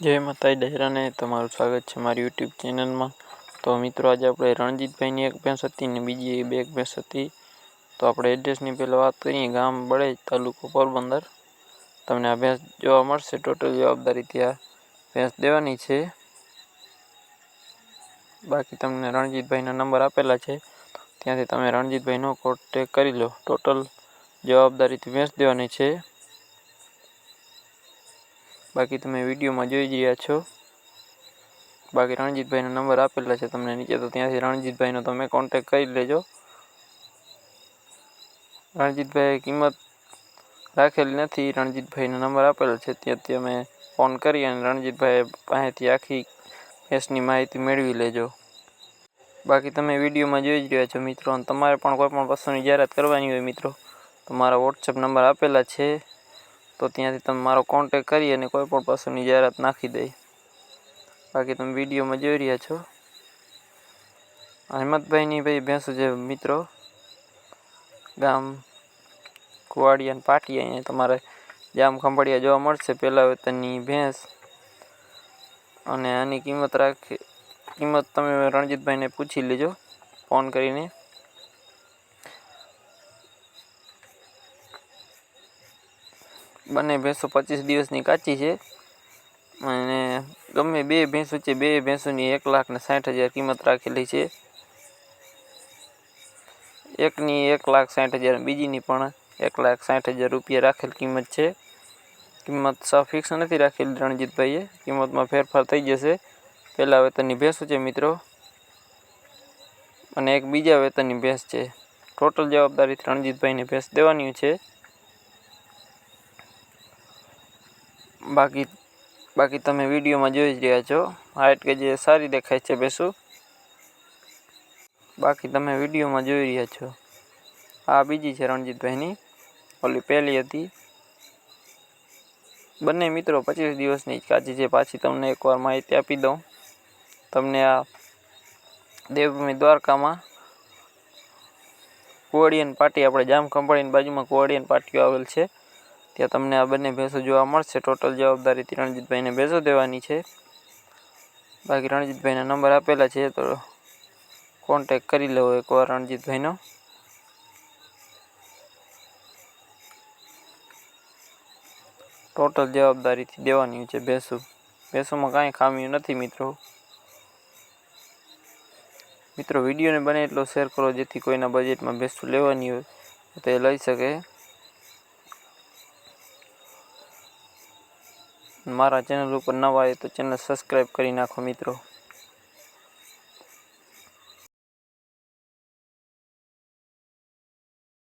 જય માતાજી, ડહેરાને તમારું સ્વાગત છે મારી યુટ્યુબ ચેનલમાં. તો મિત્રો, આજે આપણે રણજીતભાઈની એક ભેંસ હતી ને બીજી બે એક ભેંસ હતી. તો આપણે એડ્રેસની પહેલાં વાત કરીએ, ગામ બળેજ તાલુકો પોરબંદર. તમને આ ભેંસ જોવા મળશે, ટોટલ જવાબદારી ત્યાં ભેંસ દેવાની છે. બાકી તમને રણજીતભાઈના નંબર આપેલા છે, ત્યાંથી તમે રણજીતભાઈનો કોન્ટેક કરી લો. ટોટલ જવાબદારીથી ભેંસ દેવાની છે. બાકી તમે વિડીયોમાં જોઈ રહ્યા છો. બાકી રણજીતભાઈનો નંબર આપેલા છે તમને નીચે, તો ત્યાંથી રણજીતભાઈનો તમે કોન્ટેક કરી લેજો. રણજીતભાઈએ કિંમત રાખેલી નથી, રણજીતભાઈનો નંબર આપેલો છે, ત્યાંથી અમે ફોન કરી અને રણજીતભાઈ પાસેથી આખી કેસની માહિતી મેળવી લેજો. બાકી તમે વિડીયોમાં જોઈ જ રહ્યા છો મિત્રો, અને તમારે પણ કોઈ પણ વસ્તુની જાહેરાત કરવાની હોય મિત્રો, તો મારા વોટ્સએપ નંબર આપેલા છે. તો ત્યાંથી તમે મારો કોન્ટેક કરી અને કોઈ પણ પશુની જાહેરાત નાખી દે. બાકી તમે વિડીયોમાં જોઈ રહ્યા છો. હિંમતભાઈની ભાઈ ભેંસો છે મિત્રો. ગામ કુવાડિયા અને પાટિયા અહીંયા તમારે જામ ખંભાળિયા જોવા મળશે. પહેલાં વેતનની ભેંસ અને આની કિંમત રાખી કિંમત તમે રણજીતભાઈને પૂછી લેજો. ફોન કરીને. બંને ભેંસો પચીસ દિવસની કાચી છે. અને ગમે બે ભેંસો છે બે ભેંસોની એક લાખ ને સાઠ હજાર કિંમત રાખેલી છે. એકની એક લાખ સાઠ હજાર બીજીની પણ એક લાખ સાઠ હજાર રૂપિયા રાખેલ કિંમત છે. કિંમત સાવ ફિક્સ નથી રાખેલી રણજીતભાઈએ. કિંમતમાં ફેરફાર થઈ જશે. પહેલાં વેતનની ભેંસો છે મિત્રો. અને એક બીજા વેતનની ભેંસ છે. ટોટલ જવાબદારી રણજીતભાઈને ભેંસ દેવાની છે. બાકી બાકી તમે વિડીયોમાં જોઈ જ રહ્યા છો. હાઇટ કે જે સારી દેખાય છે ભેંસું બાકી તમે વિડીયોમાં જોઈ રહ્યા છો. આ બીજી છે રણજીતભાઈની. ઓલી પહેલી હતી. બંને મિત્રો પચીસ દિવસની જ કાચી છે. પાછી તમને એકવાર માહિતી આપી દઉં. તમને આ દેવભૂમિ દ્વારકામાં કુવાડિયન પાટી, આપણે જામ ખંભાળીની બાજુમાં કુવાડિયન પાટીઓ આવેલ છે. ત્યાં તમને આ બંને ભેંસો જોવા મળશે. ટોટલ જવાબદારીથી રણજીતભાઈને ભેંસો દેવાની છે. બાકી રણજીતભાઈના નંબર આપેલા છે તો કોન્ટેક કરી લેવો એકવાર રણજીતભાઈનો. ટોટલ જવાબદારીથી દેવાની છે ભેંસો. ભેંસોમાં કાંઈ ખામી નથી મિત્રો. મિત્રો વિડીયોને બને એટલો શેર કરો જેથી કોઈના બજેટમાં ભેંસું લેવાની હોય તો એ લઈ શકે. મારા ચેનલ ઉપર નવા હોય તો ચેનલ સબસ્ક્રાઈબ કરી નાખો મિત્રો.